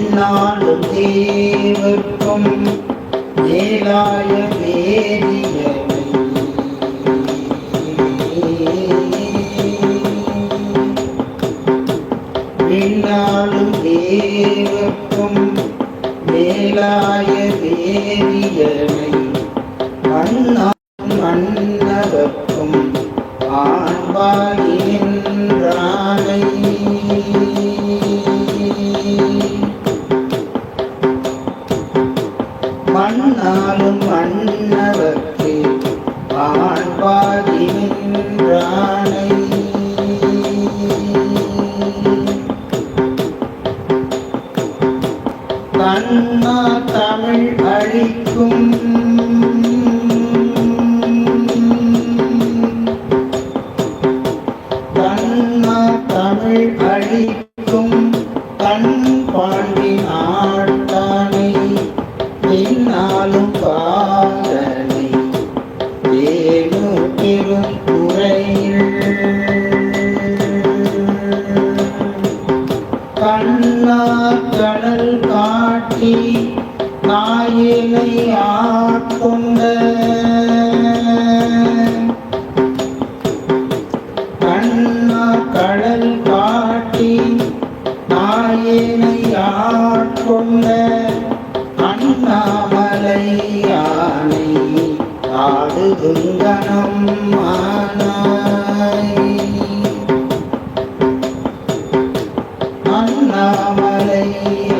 என்னாலும் தேவர்க்கும் மேலாய வேதியனை விண்ணாலும் தேவர்க்கும் மேலாய வேதியனை மன்னா மன்னவர்க்கும் ஆண்பாகி மண்ணாலும் மன்னவர்க்கு ஆண்பாகி நின்றானை. கண்ணா தமிழ் அழிக்கும். கண்ணா தமிழ் அழிக்கும். தன் பாண்டி கண்ணா கடல் காட்டி நாயினை ஆட்கொண்ட. கண்ணா கடல் காட்டி நாயினை ஆட்கொண்ட அண்ணாமலை யானை ஆடுதுங்கனம் ஆனா I'm Amarillo.